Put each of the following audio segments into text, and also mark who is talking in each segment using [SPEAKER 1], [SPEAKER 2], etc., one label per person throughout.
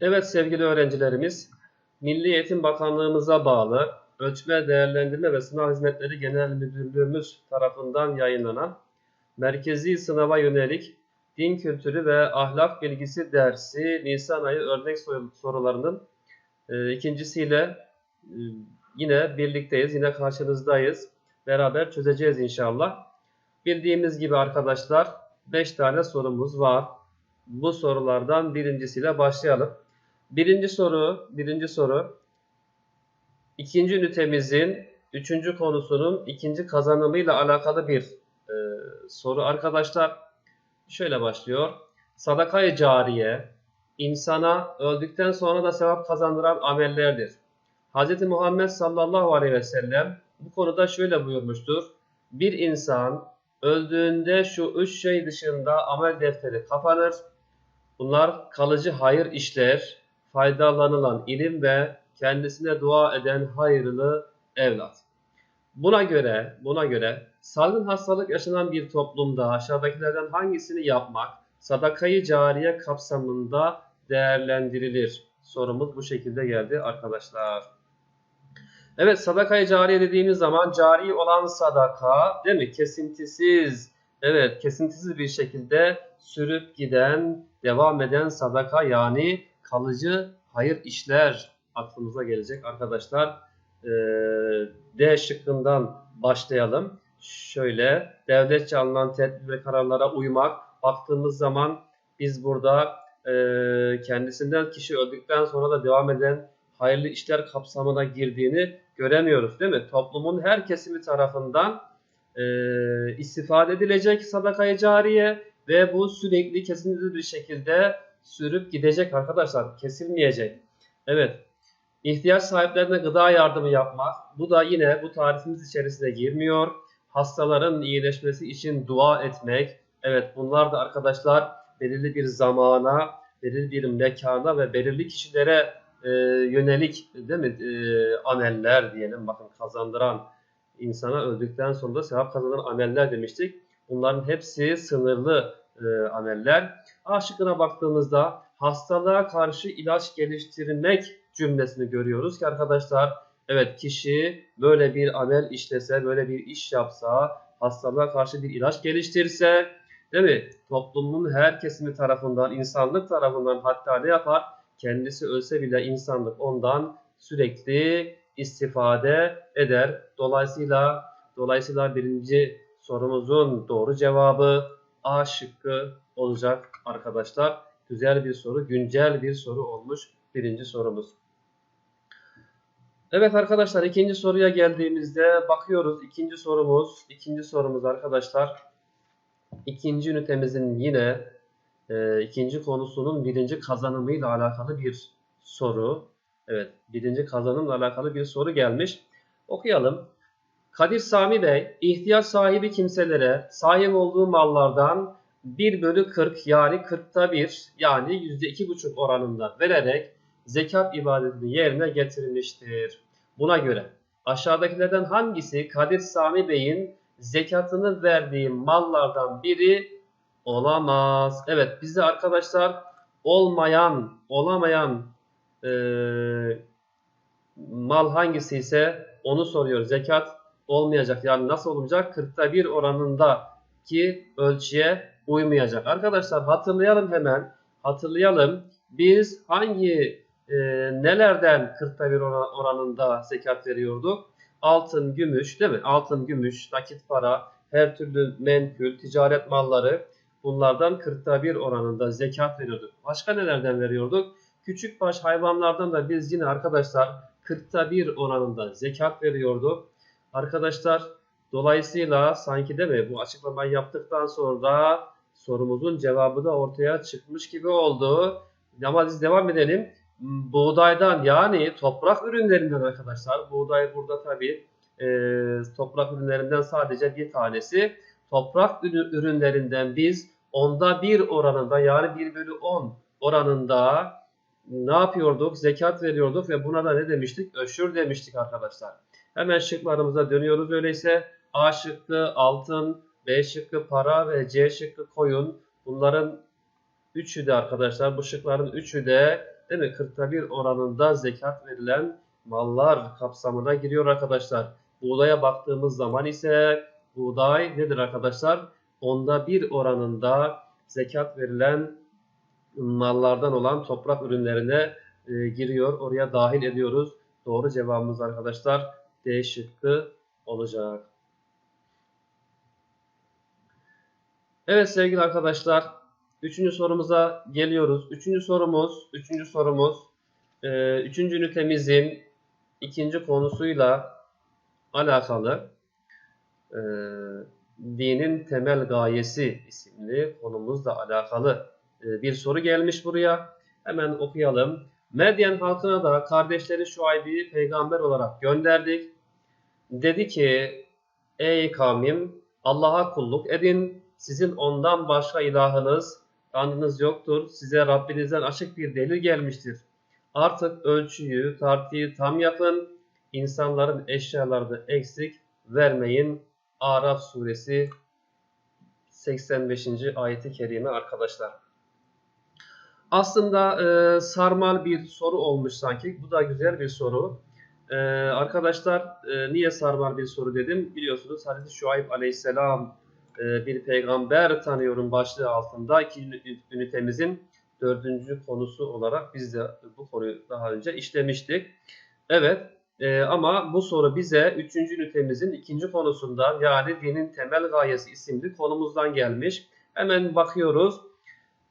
[SPEAKER 1] Evet sevgili öğrencilerimiz, Milli Eğitim Bakanlığımıza bağlı Ölçme, Değerlendirme ve Sınav Hizmetleri Genel Müdürlüğümüz tarafından yayınlanan Merkezi Sınava Yönelik Din Kültürü ve Ahlak Bilgisi dersi Nisan ayı örnek soru- sorularının e, ikincisiyle e, yine birlikteyiz, yine karşınızdayız. Beraber çözeceğiz inşallah. Bildiğimiz gibi arkadaşlar 5 tane sorumuz var. Bu sorulardan birincisiyle başlayalım. Birinci soru, birinci soru. İkinci ünitemizin üçüncü konusunun ikinci kazanımıyla alakalı bir e, soru arkadaşlar. Şöyle başlıyor. Sadakayı cariye insana öldükten sonra da sevap kazandıran amellerdir. Hz. Muhammed sallallahu aleyhi ve sellem bu konuda şöyle buyurmuştur. Bir insan öldüğünde şu üç şey dışında amel defteri kapanır. Bunlar kalıcı hayır işler, faydalanılan ilim ve kendisine dua eden hayırlı evlat. Buna göre, buna göre salgın hastalık yaşanan bir toplumda aşağıdakilerden hangisini yapmak sadakayı cariye kapsamında değerlendirilir? Sorumuz bu şekilde geldi arkadaşlar. Evet sadakayı cariye dediğimiz zaman cari olan sadaka değil mi? Kesintisiz, evet kesintisiz bir şekilde sürüp giden, devam eden sadaka yani kalıcı hayır işler aklımıza gelecek arkadaşlar. Ee, D şıkkından başlayalım. Şöyle devletçe alınan tedbir ve kararlara uymak. Baktığımız zaman biz burada e, kendisinden kişi öldükten sonra da devam eden hayırlı işler kapsamına girdiğini göremiyoruz değil mi? Toplumun her kesimi tarafından e, istifade edilecek sadakayı cariye ve bu sürekli kesintisiz bir şekilde sürüp gidecek arkadaşlar. Kesilmeyecek. Evet. İhtiyaç sahiplerine gıda yardımı yapmak. Bu da yine bu tarifimiz içerisine girmiyor. Hastaların iyileşmesi için dua etmek. Evet bunlar da arkadaşlar belirli bir zamana, belirli bir mekana ve belirli kişilere e, yönelik değil mi e, ameller diyelim bakın kazandıran insana öldükten sonra da sevap kazanan ameller demiştik. Bunların hepsi sınırlı e, ameller. A şıkkına baktığımızda hastalığa karşı ilaç geliştirmek cümlesini görüyoruz ki arkadaşlar evet kişi böyle bir amel işlese, böyle bir iş yapsa, hastalığa karşı bir ilaç geliştirse değil mi? Toplumun her kesimi tarafından, insanlık tarafından hatta ne yapar? Kendisi ölse bile insanlık ondan sürekli istifade eder. Dolayısıyla dolayısıyla birinci sorumuzun doğru cevabı A şıkkı olacak arkadaşlar. Güzel bir soru, güncel bir soru olmuş birinci sorumuz. Evet arkadaşlar ikinci soruya geldiğimizde bakıyoruz. İkinci sorumuz, ikinci sorumuz arkadaşlar. İkinci ünitemizin yine e, ikinci konusunun birinci kazanımıyla alakalı bir soru. Evet, birinci kazanımla alakalı bir soru gelmiş. Okuyalım. Kadir Sami Bey, ihtiyaç sahibi kimselere sahip olduğu mallardan 1 bölü 40 yani 40'ta 1 yani %2,5 oranında vererek zekat ibadetini yerine getirmiştir. Buna göre aşağıdakilerden hangisi Kadir Sami Bey'in zekatını verdiği mallardan biri olamaz? Evet bize arkadaşlar olmayan, olamayan eee, mal hangisi ise onu soruyor. Zekat olmayacak. Yani nasıl olacak? 40'ta 1 oranında ki ölçüye uymayacak. Arkadaşlar hatırlayalım hemen. Hatırlayalım. Biz hangi e, nelerden 40'ta 1 oran- oranında zekat veriyorduk? Altın, gümüş değil mi? Altın, gümüş, nakit para, her türlü menkul, ticaret malları bunlardan 40'ta 1 oranında zekat veriyorduk. Başka nelerden veriyorduk? Küçükbaş hayvanlardan da biz yine arkadaşlar 40'ta 1 oranında zekat veriyorduk. Arkadaşlar dolayısıyla sanki değil mi bu açıklamayı yaptıktan sonra sorumuzun cevabı da ortaya çıkmış gibi oldu. Ama biz devam edelim. Buğdaydan yani toprak ürünlerinden arkadaşlar. Buğday burada tabi toprak ürünlerinden sadece bir tanesi. Toprak ürü- ürünlerinden biz onda bir oranında yani 1 bölü 10 oranında ne yapıyorduk? Zekat veriyorduk ve buna da ne demiştik? Öşür demiştik arkadaşlar. Hemen şıklarımıza dönüyoruz öyleyse. A şıkkı altın, B şıkkı para ve C şıkkı koyun. Bunların üçü de arkadaşlar bu şıkların üçü de değil mi? 40'ta bir oranında zekat verilen mallar kapsamına giriyor arkadaşlar. Buğdaya baktığımız zaman ise buğday nedir arkadaşlar? Onda bir oranında zekat verilen mallardan olan toprak ürünlerine e, giriyor. Oraya dahil ediyoruz. Doğru cevabımız arkadaşlar D şıkkı olacak. Evet sevgili arkadaşlar. Üçüncü sorumuza geliyoruz. Üçüncü sorumuz, üçüncü sorumuz, e, üçüncü ünitemizin ikinci konusuyla alakalı e, dinin temel gayesi isimli konumuzla alakalı e, bir soru gelmiş buraya. Hemen okuyalım. Medyen halkına da kardeşleri Şuayb'i peygamber olarak gönderdik. Dedi ki ey kavmim Allah'a kulluk edin. Sizin ondan başka ilahınız, tanrınız yoktur. Size Rabbinizden açık bir delil gelmiştir. Artık ölçüyü, tartıyı tam yapın. İnsanların eşyalarını eksik vermeyin. Araf suresi 85. ayeti kerime arkadaşlar. Aslında e, sarmal bir soru olmuş sanki. Bu da güzel bir soru. E, arkadaşlar e, niye sarmal bir soru dedim? Biliyorsunuz Hazreti Şuayb aleyhisselam e, bir peygamber tanıyorum başlığı altında ikinci ünitemizin dördüncü konusu olarak biz de bu konuyu daha önce işlemiştik. Evet e, ama bu soru bize üçüncü ünitemizin ikinci konusundan yani dinin temel gayesi isimli konumuzdan gelmiş. Hemen bakıyoruz.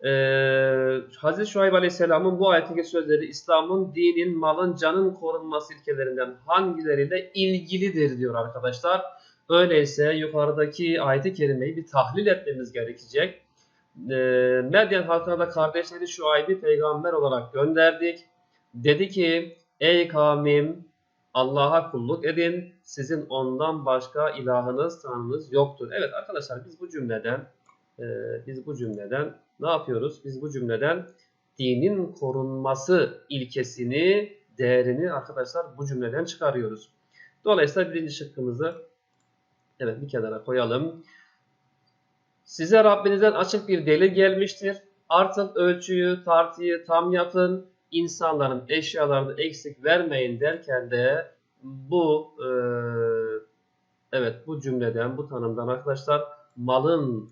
[SPEAKER 1] Ee, Hazreti Şuayb Aleyhisselam'ın bu ayetteki sözleri İslam'ın dinin, malın, canın korunması ilkelerinden hangileriyle ilgilidir diyor arkadaşlar. Öyleyse yukarıdaki ayet-i kerimeyi bir tahlil etmemiz gerekecek. Ee, Medyen halkına da kardeşleri Şuayb'i peygamber olarak gönderdik. Dedi ki ey kavmim Allah'a kulluk edin. Sizin ondan başka ilahınız, tanrınız yoktur. Evet arkadaşlar biz bu cümleden e, biz bu cümleden ne yapıyoruz? Biz bu cümleden dinin korunması ilkesini, değerini arkadaşlar bu cümleden çıkarıyoruz. Dolayısıyla birinci şıkkımızı evet bir kenara koyalım. Size Rabbinizden açık bir delil gelmiştir. Artık ölçüyü, tartıyı tam yapın. İnsanların eşyalarını eksik vermeyin derken de bu e, evet bu cümleden, bu tanımdan arkadaşlar malın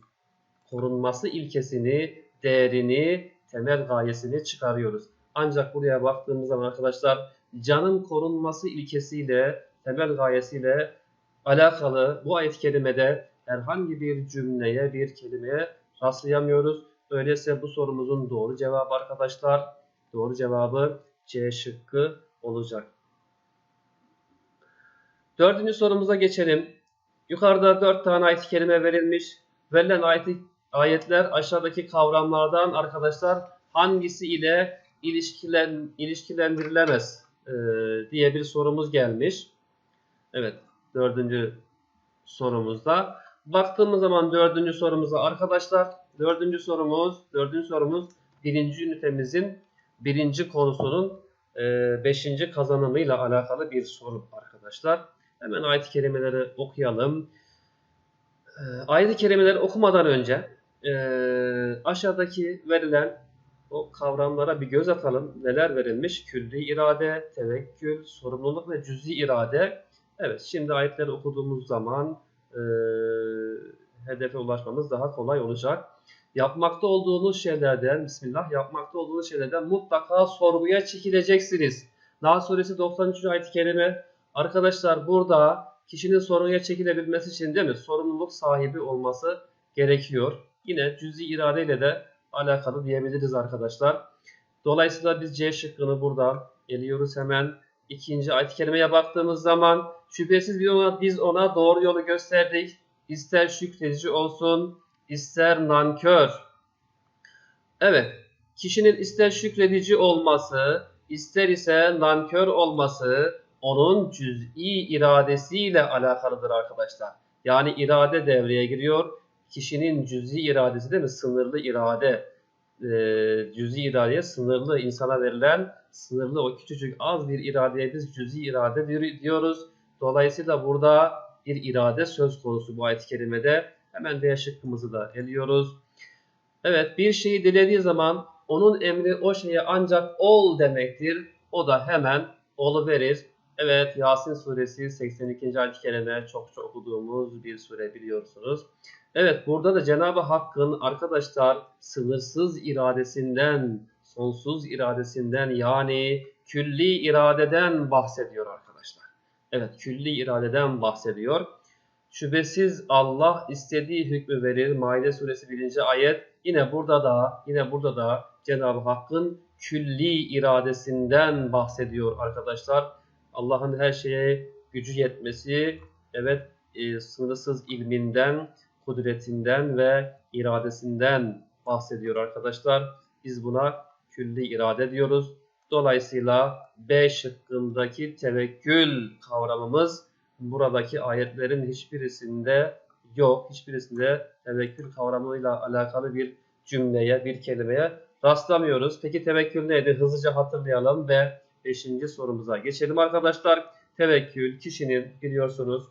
[SPEAKER 1] korunması ilkesini, değerini, temel gayesini çıkarıyoruz. Ancak buraya baktığımız zaman arkadaşlar canın korunması ilkesiyle, temel gayesiyle alakalı bu ayet-i kerimede herhangi bir cümleye, bir kelimeye rastlayamıyoruz. Öyleyse bu sorumuzun doğru cevabı arkadaşlar, doğru cevabı C şıkkı olacak. Dördüncü sorumuza geçelim. Yukarıda dört tane ayet-i kerime verilmiş. Verilen ayet ayetler aşağıdaki kavramlardan arkadaşlar hangisi ile ilişkilen, ilişkilendirilemez e, diye bir sorumuz gelmiş. Evet dördüncü sorumuzda. Baktığımız zaman dördüncü sorumuza arkadaşlar dördüncü sorumuz dördüncü sorumuz birinci ünitemizin birinci konusunun e, beşinci kazanımıyla alakalı bir soru arkadaşlar. Hemen ayet-i kerimeleri okuyalım. E, ayet-i kerimeleri okumadan önce e, aşağıdaki verilen o kavramlara bir göz atalım. Neler verilmiş? Külli irade, tevekkül, sorumluluk ve cüzi irade. Evet şimdi ayetleri okuduğumuz zaman e, hedefe ulaşmamız daha kolay olacak. Yapmakta olduğunuz şeylerden, Bismillah, yapmakta olduğunuz şeylerden mutlaka sorguya çekileceksiniz. Daha suresi 93. ayet-i kerime. Arkadaşlar burada kişinin sorguya çekilebilmesi için değil mi? Sorumluluk sahibi olması gerekiyor. Yine cüzi iradeyle de alakalı diyebiliriz arkadaşlar. Dolayısıyla biz C şıkkını burada eliyoruz hemen. İkinci ayet-i kerimeye baktığımız zaman şüphesiz biz ona, biz ona doğru yolu gösterdik. İster şükredici olsun, ister nankör. Evet, kişinin ister şükredici olması, ister ise nankör olması onun cüz'i iradesiyle alakalıdır arkadaşlar. Yani irade devreye giriyor kişinin cüzi iradesi değil mi? Sınırlı irade, e, cüzi iradeye sınırlı insana verilen sınırlı o küçücük az bir iradeye biz cüzi irade diyoruz. Dolayısıyla burada bir irade söz konusu bu ayet-i kerimede. Hemen D şıkkımızı da eliyoruz. Evet bir şeyi dilediği zaman Onun emri o şeye ancak ol demektir. O da hemen oluverir. Evet Yasin suresi 82. ayet-i kerime çokça okuduğumuz bir sure biliyorsunuz. Evet burada da Cenab-ı Hakk'ın arkadaşlar sınırsız iradesinden, sonsuz iradesinden yani külli iradeden bahsediyor arkadaşlar. Evet külli iradeden bahsediyor. Şüphesiz Allah istediği hükmü verir. Maide suresi 1. ayet. Yine burada da yine burada da Cenab-ı Hakk'ın külli iradesinden bahsediyor arkadaşlar. Allah'ın her şeye gücü yetmesi, evet e, sınırsız ilminden, kudretinden ve iradesinden bahsediyor arkadaşlar. Biz buna külli irade diyoruz. Dolayısıyla B şıkkındaki tevekkül kavramımız buradaki ayetlerin hiçbirisinde yok. Hiçbirisinde tevekkül kavramıyla alakalı bir cümleye, bir kelimeye rastlamıyoruz. Peki tevekkül neydi? Hızlıca hatırlayalım ve 5. sorumuza geçelim arkadaşlar. Tevekkül kişinin biliyorsunuz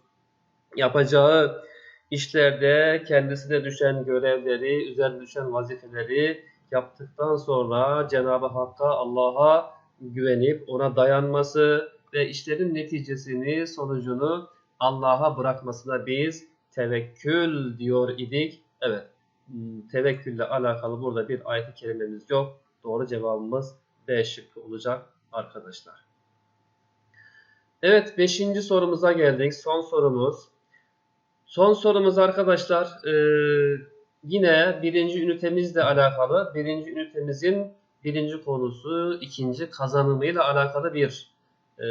[SPEAKER 1] yapacağı işlerde kendisine düşen görevleri, üzerine düşen vazifeleri yaptıktan sonra Cenab-ı Hakk'a, Allah'a güvenip ona dayanması ve işlerin neticesini, sonucunu Allah'a bırakmasına biz tevekkül diyor idik. Evet, hmm, tevekkülle alakalı burada bir ayet-i kerimemiz yok. Doğru cevabımız B şıkkı olacak arkadaşlar. Evet, beşinci sorumuza geldik. Son sorumuz. Son sorumuz arkadaşlar e, yine birinci ünitemizle alakalı. Birinci ünitemizin birinci konusu ikinci kazanımıyla alakalı bir e,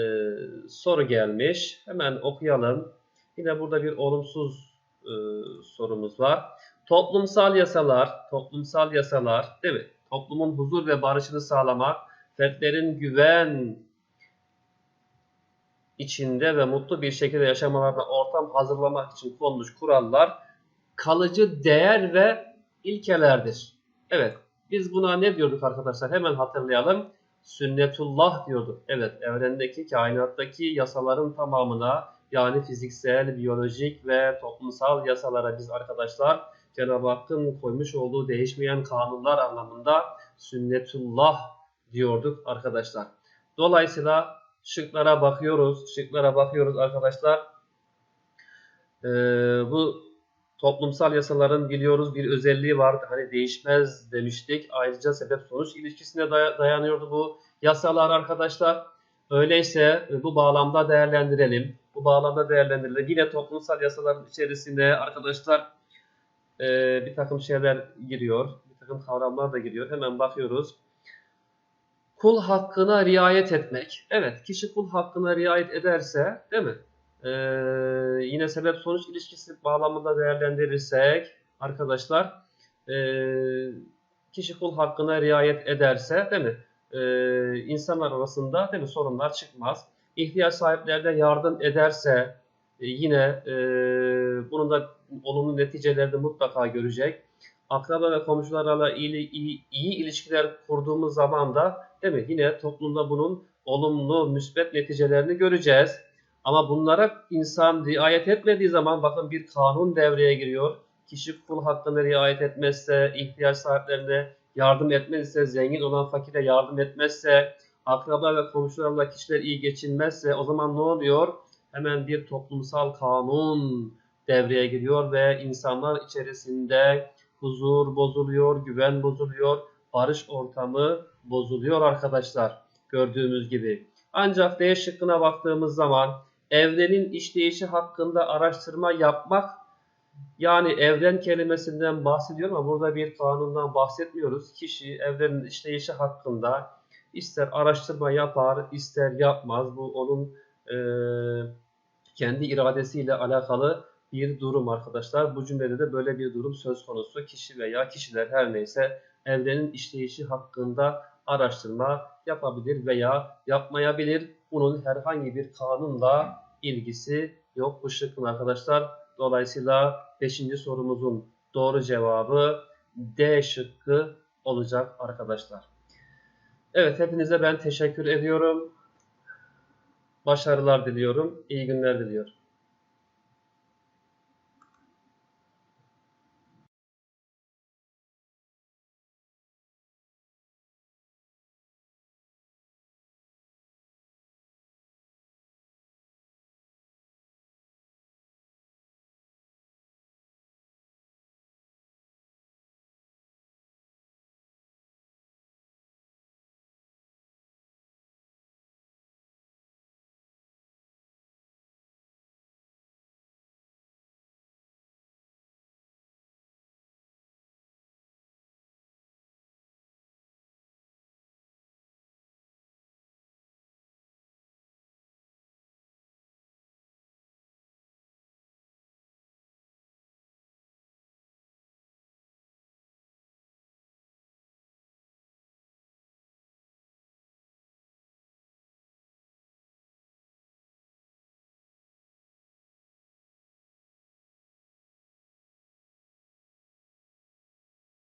[SPEAKER 1] soru gelmiş. Hemen okuyalım. Yine burada bir olumsuz e, sorumuz var. Toplumsal yasalar, toplumsal yasalar değil mi? Toplumun huzur ve barışını sağlamak, fertlerin güven içinde ve mutlu bir şekilde yaşamalarına ortam hazırlamak için konmuş kurallar kalıcı değer ve ilkelerdir. Evet, biz buna ne diyorduk arkadaşlar? Hemen hatırlayalım. Sünnetullah diyorduk. Evet, evrendeki, kainattaki yasaların tamamına yani fiziksel, biyolojik ve toplumsal yasalara biz arkadaşlar Cenab-ı Hakk'ın koymuş olduğu değişmeyen kanunlar anlamında sünnetullah diyorduk arkadaşlar. Dolayısıyla şıklara bakıyoruz. Şıklara bakıyoruz arkadaşlar. Ee, bu toplumsal yasaların biliyoruz bir özelliği var. Hani değişmez demiştik. Ayrıca sebep sonuç ilişkisine dayanıyordu bu yasalar arkadaşlar. Öyleyse bu bağlamda değerlendirelim. Bu bağlamda değerlendirelim. Yine toplumsal yasaların içerisinde arkadaşlar e, bir takım şeyler giriyor. Bir takım kavramlar da giriyor. Hemen bakıyoruz. Kul hakkına riayet etmek. Evet kişi kul hakkına riayet ederse değil mi? Ee, yine sebep sonuç ilişkisi bağlamında değerlendirirsek arkadaşlar e, kişi kul hakkına riayet ederse değil mi? Ee, insanlar arasında değil mi sorunlar çıkmaz. İhtiyaç sahiplerine yardım ederse e, yine e, bunun da olumlu neticelerini mutlaka görecek. Akraba ve komşularla iyi, iyi, iyi ilişkiler kurduğumuz zaman da değil mi? Yine toplumda bunun olumlu, müsbet neticelerini göreceğiz. Ama bunlara insan riayet etmediği zaman bakın bir kanun devreye giriyor. Kişi kul hakkını riayet etmezse, ihtiyaç sahiplerine yardım etmezse, zengin olan fakire yardım etmezse, akraba ve komşularla kişiler iyi geçinmezse o zaman ne oluyor? Hemen bir toplumsal kanun devreye giriyor ve insanlar içerisinde huzur bozuluyor, güven bozuluyor, barış ortamı bozuluyor arkadaşlar gördüğümüz gibi. Ancak D şıkkına baktığımız zaman evrenin işleyişi hakkında araştırma yapmak yani evren kelimesinden bahsediyorum ama burada bir kanundan bahsetmiyoruz. Kişi evrenin işleyişi hakkında ister araştırma yapar, ister yapmaz. Bu onun e, kendi iradesiyle alakalı bir durum arkadaşlar. Bu cümlede de böyle bir durum söz konusu. Kişi veya kişiler her neyse evrenin işleyişi hakkında araştırma yapabilir veya yapmayabilir. Bunun herhangi bir kanunla ilgisi yok bu şıkkın arkadaşlar. Dolayısıyla 5. sorumuzun doğru cevabı D şıkkı olacak arkadaşlar. Evet hepinize ben teşekkür ediyorum. Başarılar diliyorum. İyi günler diliyorum.